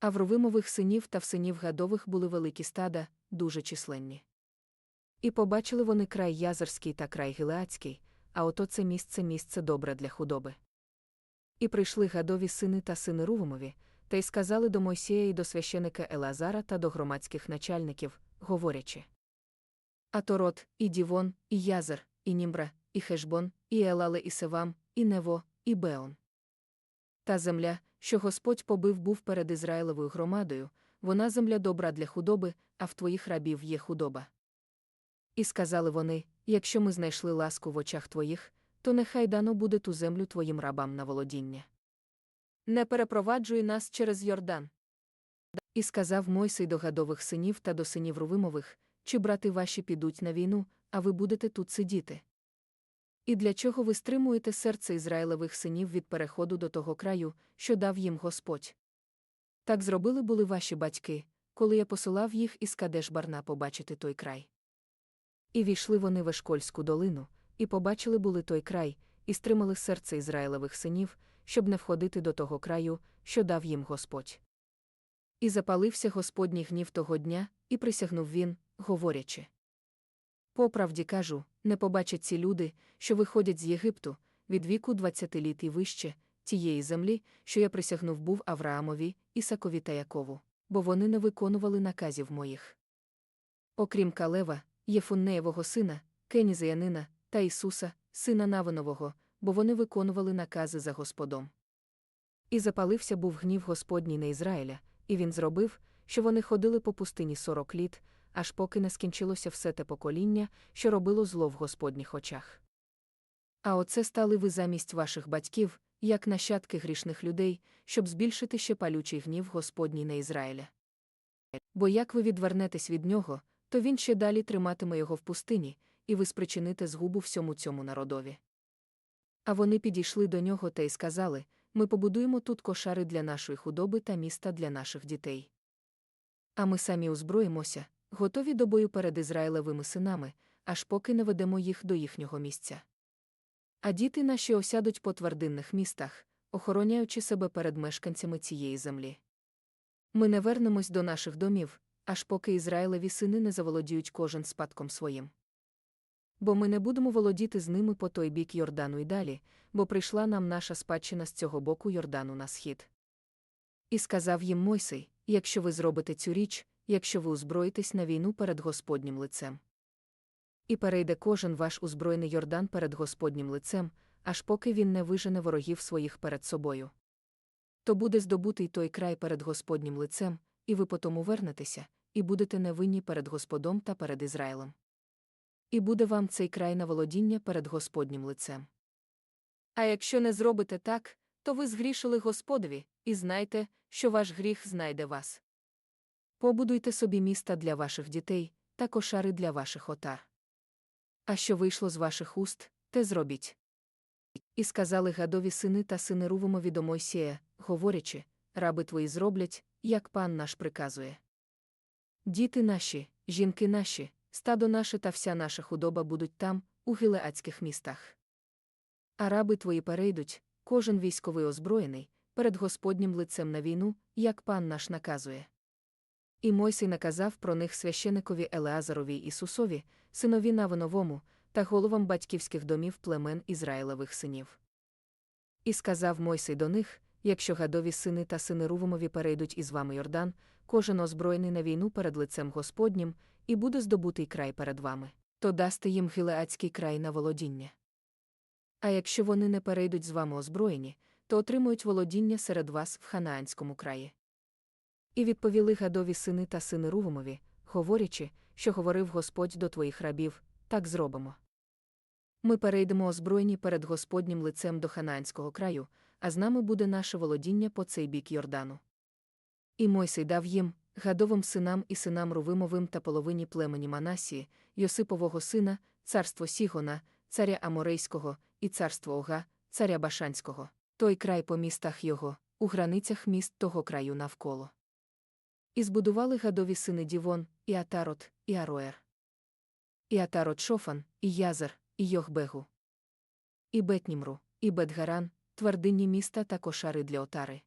А в Рувимових синів та синів Гадових були великі стада, дуже численні. І побачили вони край Язерський та край Гілеацький, а ото це місце місце добре для худоби. І прийшли гадові сини та сини Рувимові, та й сказали до Мойсія і до священика Елазара та до громадських начальників, говорячи. А Торот, і Дівон, і Язер, і Німбра, і Хешбон, і Елале, і Севам, і Нево, і Беон. Та земля, що Господь побив був перед Ізраїлевою громадою, вона земля добра для худоби, а в твоїх рабів є худоба. І сказали вони: якщо ми знайшли ласку в очах твоїх, то нехай дано буде ту землю твоїм рабам на володіння. Не перепроваджуй нас через Йордан. І сказав Мойсей до гадових синів та до синів Рувимових, чи брати ваші підуть на війну, а ви будете тут сидіти. І для чого ви стримуєте серце Ізраїлевих синів від переходу до того краю, що дав їм Господь? Так зробили були ваші батьки, коли я посилав їх із Кадеш Барна побачити той край. І війшли вони в Ешкольську долину, і побачили були той край, і стримали серце Ізраїлевих синів, щоб не входити до того краю, що дав їм Господь. І запалився Господній гнів того дня, і присягнув він, говорячи. По правді кажу, не побачать ці люди, що виходять з Єгипту, від віку двадцяти літ і вище, тієї землі, що я присягнув був Авраамові, Ісакові та Якову, бо вони не виконували наказів моїх. Окрім Калева, Єфуннеєвого сина, Кенізеянина та Ісуса, сина Навинового, бо вони виконували накази за Господом. І запалився був гнів Господній на Ізраїля, і він зробив, що вони ходили по пустині сорок літ, аж поки не скінчилося все те покоління, що робило зло в Господніх очах. А оце стали ви замість ваших батьків, як нащадки грішних людей, щоб збільшити ще палючий гнів Господній на Ізраїля. Бо як ви відвернетесь від нього, то він ще далі триматиме його в пустині, і ви спричините згубу всьому цьому народові. А вони підійшли до нього та й сказали ми побудуємо тут кошари для нашої худоби та міста для наших дітей. А ми самі озброїмося, готові до бою перед Ізраїлевими синами, аж поки не ведемо їх до їхнього місця. А діти наші осядуть по твердинних містах, охороняючи себе перед мешканцями цієї землі. Ми не вернемось до наших домів, аж поки Ізраїлеві сини не заволодіють кожен спадком своїм. Бо ми не будемо володіти з ними по той бік Йордану й далі, бо прийшла нам наша спадщина з цього боку Йордану на схід. І сказав їм Мойсей: якщо ви зробите цю річ, якщо ви озброїтесь на війну перед Господнім лицем. І перейде кожен ваш узброєний Йордан перед Господнім лицем, аж поки він не вижене ворогів своїх перед собою. То буде здобутий той край перед Господнім лицем, і ви потому вернетеся, і будете невинні перед Господом та перед Ізраїлем. І буде вам цей край на володіння перед Господнім лицем. А якщо не зробите так, то ви згрішили Господові, і знайте, що ваш гріх знайде вас. Побудуйте собі міста для ваших дітей та кошари для ваших отар. А що вийшло з ваших уст, те зробіть. І сказали гадові сини та сини Рувомові до Мойсія, говорячи, раби твої зроблять, як пан наш приказує. Діти наші, жінки наші, стадо наше та вся наша худоба будуть там, у гілеацьких містах. А раби твої перейдуть, кожен військовий озброєний, перед Господнім лицем на війну, як пан наш наказує. І Мойсей наказав про них священикові Елеазарові Ісусові, синові Навиновому, та головам батьківських домів племен Ізраїлевих синів. І сказав Мойсей до них якщо гадові сини та сини Рувомові перейдуть із вами Йордан, кожен озброєний на війну перед лицем Господнім, і буде здобутий край перед вами, то дасте їм гілеацький край на володіння. А якщо вони не перейдуть з вами озброєні, то отримують володіння серед вас в Ханаанському краї. І відповіли гадові сини та сини Рувомові, говорячи, що говорив Господь до твоїх рабів, так зробимо. Ми перейдемо озброєні перед Господнім лицем до Ханаанського краю, а з нами буде наше володіння по цей бік Йордану. І Мойсей дав їм, гадовим синам і синам Рувимовим та половині племені Манасії, Йосипового сина, царство Сігона, царя Аморейського, і царство Ога, царя Башанського, той край по містах його, у границях міст того краю навколо. І збудували гадові сини Дівон, і Атарот, і Ароер. І Атарот Шофан, і Язер, і Йохбегу. І Бетнімру, і Бетгаран, твердинні міста та кошари для отари.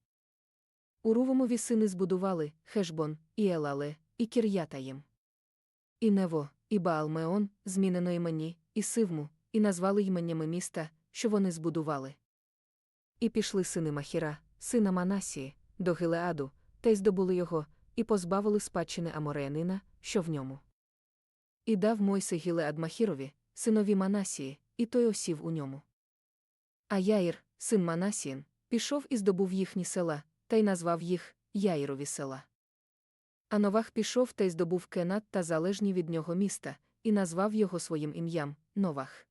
У Рувомові сини збудували Хешбон, і Елале, і Кір'ятаїм. І Нево, і Баалмеон, змінено імені, і Сивму, і назвали іменнями міста, що вони збудували. І пішли сини Махіра, сина Манасії, до Гилеаду, та й здобули його, і позбавили спадщини Амореянина, що в ньому. І дав Мойсе Гілеад Махірові, синові Манасії, і той осів у ньому. А Яїр, син Манасіїн, пішов і здобув їхні села, та й назвав їх Яїрові села. А Новах пішов та й здобув Кенат та залежні від нього міста, і назвав його своїм ім'ям Новах.